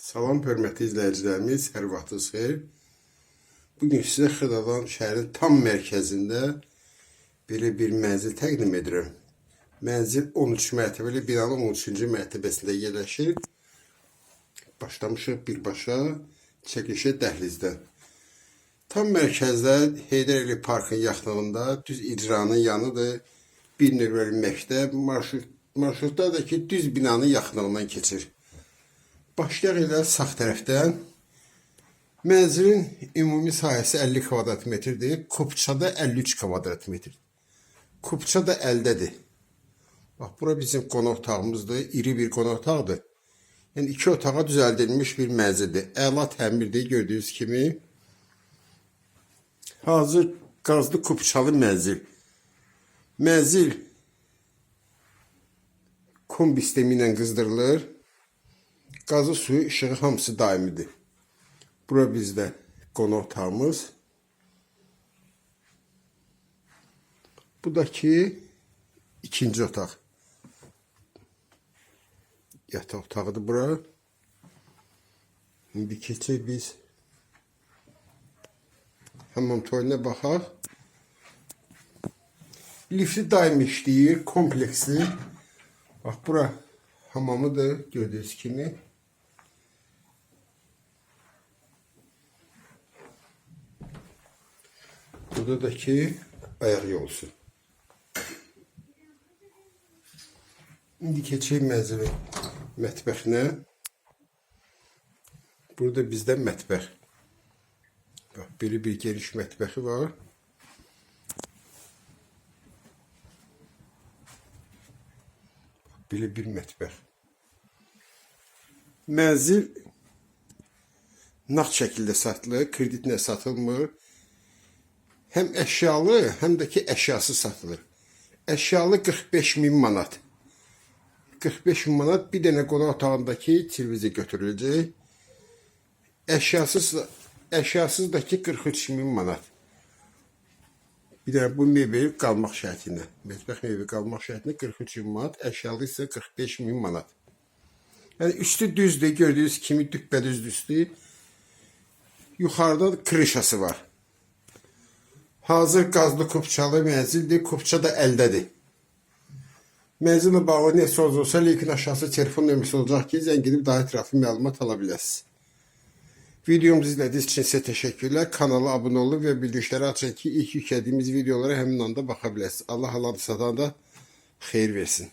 Salam hörmətli izləyicilərimiz, hər vaxtınız xeyir. Bugün sizə Xırdalan şəhərin tam mərkəzində belə bir mənzil təqdim edirəm. Mənzil 13 mərtəbəli binanın 13-cü mərtəbəsində yerləşir. Başlamışıq birbaşa çəkilişə dəhlizdən. Tam mərkəzdə Heydər Əliyev Parkın yaxınlığında düz icranın yanıdır. Bir növbəli məktəb marşrut marşrutlar da ki düz binanın yaxınlığından keçir. Başlayaq elə sağ tərəfdən. Mənzilin ümumi sahəsi 50 kvadrat metrdir. Kupçada 53 kvadrat metr. Kupça da əldədir. Bax, bura bizim qonaq otağımızdır. İri bir qonaq otaqdır. Yəni iki otağa düzəldilmiş bir mənzildir. Əla təmirdir gördüyünüz kimi. Hazır qazlı kupçalı mənzil. Mənzil kombi sistemi ilə qızdırılır. Qazı suyu, işığı hamısı daimidir. Bura bizdə qonaq otağımız. Bu da ki ikinci otaq. Yataq otağıdır bura. İndi keçək biz hamam tuvalinə baxaq. Lifti daim işləyir, kompleksli. Bax bura hamamıdır gördüyünüz kimi. Burada da ki ayaq yolusu. İndi keçək mənzilin mətbəxinə. Burada bizdə mətbəx. Bax, belə bir geniş mətbəxi var. Belə bir mətbəx. Mənzil nağd şəkildə satılır, kreditlə satılmır. Həm əşyalı, həm də ki əşyasız satılır. Əşyalı 45 min manat. 45 min manat bir dənə qonaq otağındakı televizor götürüləcək. Əşyasız əşyasız da ki 43 min manat. Bir dənə bu mebel qalmaq şərtinə. Mətbəx mebeli qalmaq şərtinə 43 min manat, əşyalı isə 45 min manat. Yəni üstü düzdür, gördüyünüz kimi düppədüz üstü. Yuxarıda krişası var. Hazır qazlı kupçalı mənzildir. Kupça da əldədir. Mənzillə bağlı nə söz olsa, linkin aşağısı telefon nömrəsi olacaq ki, zəng edib daha ətraflı məlumat ala bilərsiniz. Videomuzu izlədiyiniz için sizə təşəkkürlər. Kanala abunə olun və bildirişləri açın ki, ilk yüklədiyimiz videolara həmin anda baxa biləsiniz. Allah halan satanda xeyir versin.